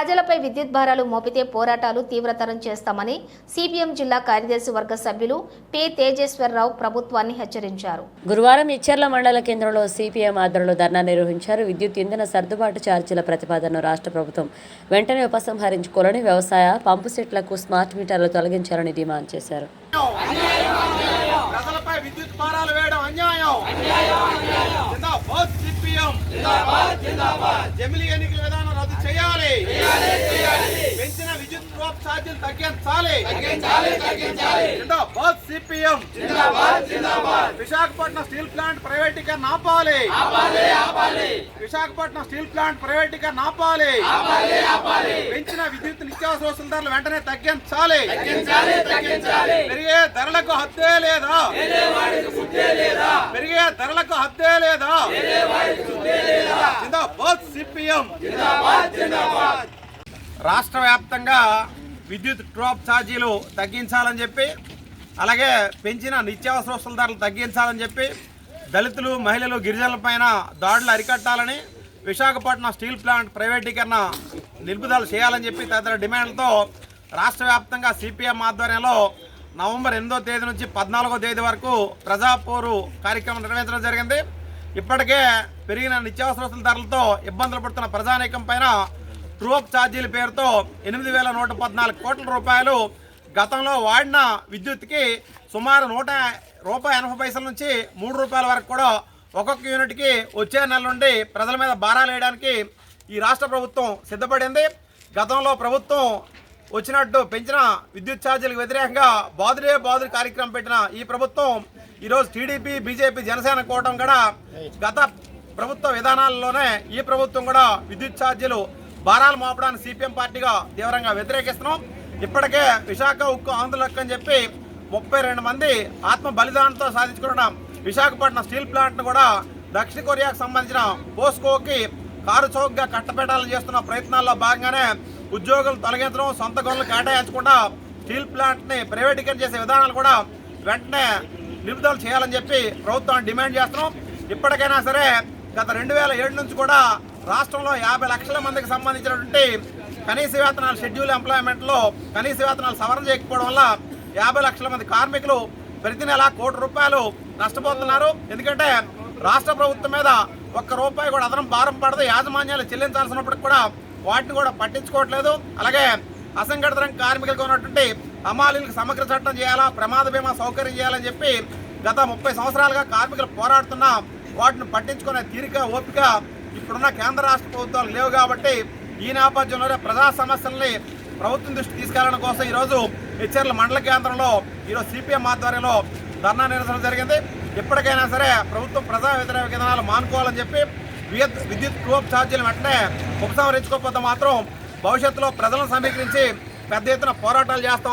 ప్రజలపై విద్యుత్ భారాలు మోపితే పోరాటాలు తీవ్రతరం చేస్తామని సిపిఎం జిల్లా కార్యదర్శి వర్గ సభ్యులు పి తేజేశ్వరరావు ప్రభుత్వాన్ని హెచ్చరించారు. గురువారం ఇచ్చర్ల మండల కేంద్రంలో సిపిఎం ఆధ్వర్యంలో ధర్నా నిర్వహించారు. విద్యుత్ ఇంధన సర్దుబాటు ఛార్జీల ప్రతిపాదనను రాష్ట్ర ప్రభుత్వం వెంటనే ఉపసంహరించుకోవాలని వ్యవసాయ పంపు సెట్లకు స్మార్ట్ మీటర్లు తొలగించాలని డిమాండ్ చేశారు ప్రజలపై విద్యుత్ భారాలు వేయడం అన్యాయం జిందాబాద్ సిపిఎం జమిలి ఎన్నికల విధానం రద్దు చేయాలి. పెంచిన విద్యుత్ డ్రాప్ ఛార్జీలు తగ్గించాలి. జిందాబాద్ సిపిఎం. విశాఖపట్నం స్టీల్ ప్లాంట్ ప్రైవేటీకరణ ఆపాలి. విశాఖపట్నం స్టీల్ ప్లాంట్ ప్రైవేటీకరణ ఆపాలి. పెంచిన విద్యుత్ నిత్యావసర వస్తువుల ధరలు వెంటనే తగ్గించాలి. పెరిగే ధరలకు హద్దే లేదా? ధరలకు హద్దే లేదా? జిందాబాద్ సిపిఎం. రాష్ట్ర వ్యాప్తంగా విద్యుత్ డ్రాప్ ఛార్జీలు తగ్గించాలని చెప్పి అలాగే పెంచిన నిత్యావసర వస్తువుల ధరలు తగ్గించాలని చెప్పి దళితులు మహిళలు గిరిజనుల పైన దాడులు అరికట్టాలని విశాఖపట్నం స్టీల్ ప్లాంట్ ప్రైవేటీకరణ నిలుపుదల చేయాలని చెప్పి తదితర డిమాండ్లతో రాష్ట్ర వ్యాప్తంగా సిపిఎం ఆధ్వర్యంలో నవంబర్ ఎనిమిదో తేదీ నుంచి పద్నాలుగో తేదీ వరకు ప్రజాపోరు కార్యక్రమం నిర్వహించడం జరిగింది. ఇప్పటికే పెరిగిన నిత్యావసర ధరలతో ఇబ్బందులు పడుతున్న ప్రజానీకం పైన ట్రూప్ ఛార్జీల పేరుతో ఎనిమిది వేల నూట పద్నాలుగు కోట్ల రూపాయలు గతంలో వాడిన విద్యుత్కి సుమారు నూట రూపాయి ఎనభై పైసల నుంచి మూడు రూపాయల వరకు కూడా ఒక్కొక్క యూనిట్కి వచ్చే నెల నుండి ప్రజల మీద భారాలు వేయడానికి ఈ రాష్ట్ర ప్రభుత్వం సిద్ధపడింది. గతంలో ప్రభుత్వం వచ్చినట్టు పెంచిన విద్యుత్ ఛార్జీలకు వ్యతిరేకంగా బాదురే బాదురు కార్యక్రమం పెట్టిన ఈ ప్రభుత్వం ఈరోజు టీడీపీ బీజేపీ జనసేన కూటమి కూడా గత ప్రభుత్వ విధానాల్లోనే ఈ ప్రభుత్వం కూడా విద్యుత్ ఛార్జీలు భారాలు మోపడానికి సిపిఎం పార్టీగా తీవ్రంగా వ్యతిరేకిస్తున్నాం. ఇప్పటికే విశాఖ ఉక్కు ఆందోళన అని చెప్పి ముప్పై రెండు మంది ఆత్మ బలిదానంతో సాధించుకున్న విశాఖపట్నం స్టీల్ ప్లాంట్ను కూడా దక్షిణ కొరియాకు సంబంధించిన పోస్కోకి కారు చౌక్గా కట్టబెట్టాలని చేస్తున్న ప్రయత్నాల్లో భాగంగానే ఉద్యోగులు తొలగించడం సొంత గనులు కేటాయించకుండా స్టీల్ ప్లాంట్ని ప్రైవేటీకరణ చేసే విధానాలు కూడా వెంటనే నిలుపుదల చేయాలని చెప్పి ప్రభుత్వాన్ని డిమాండ్ చేస్తున్నాం. ఇప్పటికైనా సరే గత రెండు వేల ఏడు నుంచి కూడా రాష్ట్రంలో యాభై లక్షల మందికి సంబంధించినటువంటి కనీస వేతనాలు షెడ్యూల్ ఎంప్లాయ్మెంట్లో కనీస వేతనాలు సవరణ చేయకపోవడం వల్ల యాభై లక్షల మంది కార్మికులు ప్రతి నెల కోటి రూపాయలు నష్టపోతున్నారు. ఎందుకంటే రాష్ట్ర ప్రభుత్వం మీద ఒక్క రూపాయి కూడా అదనం భారం పడదు. యాజమాన్యాలు చెల్లించాల్సినప్పటికి కూడా వాటిని కూడా పట్టించుకోవట్లేదు. అలాగే అసంఘటిత రంగ కార్మికులకు ఉన్నటువంటి హమాలీలకు సమగ్ర చట్టం చేయాలా ప్రమాద బీమా సౌకర్యం చేయాలని చెప్పి గత ముప్పై సంవత్సరాలుగా కార్మికులు పోరాడుతున్న వాటిని పట్టించుకునే తీరిక ఓపిక ఇప్పుడున్న కేంద్ర రాష్ట్ర ప్రభుత్వాలు లేవు కాబట్టి ఈ నేపథ్యంలోనే ప్రజా సమస్యల్ని ప్రభుత్వం దృష్టి తీసుకెళ్ళడం కోసం ఈరోజు హెచ్చర్ల మండల కేంద్రంలో ఈరోజు సిపిఎం ఆధ్వర్యంలో ధర్నా నిరసన జరిగింది. ఎప్పటికైనా సరే ప్రభుత్వం ప్రజా వ్యతిరేక విధానాలు మానుకోవాలని చెప్పి విద్యుత్ విద్యుత్ ట్రూప్ ఛార్జీలు వెంటనే ఉపసంహరించుకోకపోతే మాత్రం భవిష్యత్తులో ప్రజలను సమీకరించి పెద్ద ఎత్తున పోరాటాలు చేస్తామని